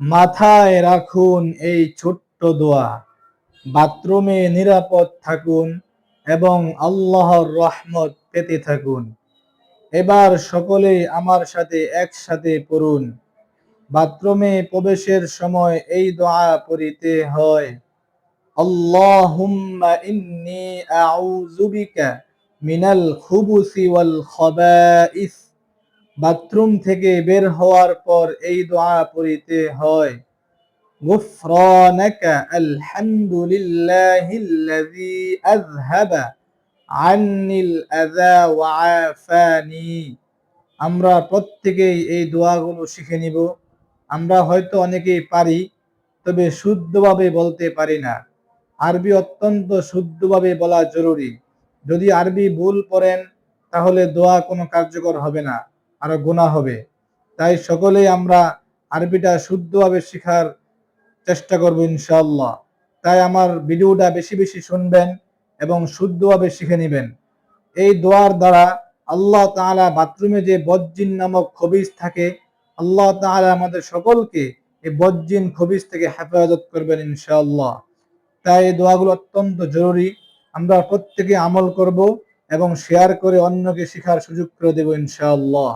মাথায় রাখুন এই ছোট্ট দোয়া। বাথরুমে নিরাপদ থাকুন এবং আল্লাহর রহমত পেতে থাকুন। এবার সকলে আমার সাথে একসাথে পড়ুন। বাথরুমে প্রবেশের সময় এই দোয়া পড়িতে হয়। আল্লাহুম্মা ইন্নী আউযু বিকা মিনাল খুবুসি ওয়াল বাথরুম থেকে বের হওয়ার পর এই দোয়া পড়িতে হয় غفرانك الحمد لله الذي أذهب عني الأذى وعافاني আমরা প্রত্যেকেই এই দোয়াগুলো শিখে নিব আমরা হয়তো অনেকেই পারি তবে শুদ্ধভাবে বলতে পারি না আরবি অত্যন্ত শুদ্ধভাবে বলা জরুরি যদি আরবি ভুল পড়েন তাহলে দোয়া কোনো কার্যকর হবে না আরও গুণা হবে। তাই সকলেই আমরা আরবিটা শুদ্ধভাবে শেখার চেষ্টা করব ইনশাআল্লাহ। তাই আমার ভিডিওটা বেশি বেশি শুনবেন এবং শুদ্ধভাবে শিখে নেবেন। এই দোয়ার দ্বারা আল্লাহ তাআলা বাথরুমে যে বজ্জিন নামক খবিজ থাকে, আল্লাহ তাআলা আমাদের সকলকে এই বজ্জিন খবিজ থেকে হেফাজত করবেন ইনশাআল্লাহ। তাই এই দোয়াগুলো অত্যন্ত জরুরি। আমরা প্রত্যেকে আমল করব। এবং শেয়ার করে অন্যকে শেখার সুযোগ করে দেবো ইনশাআল্লাহ।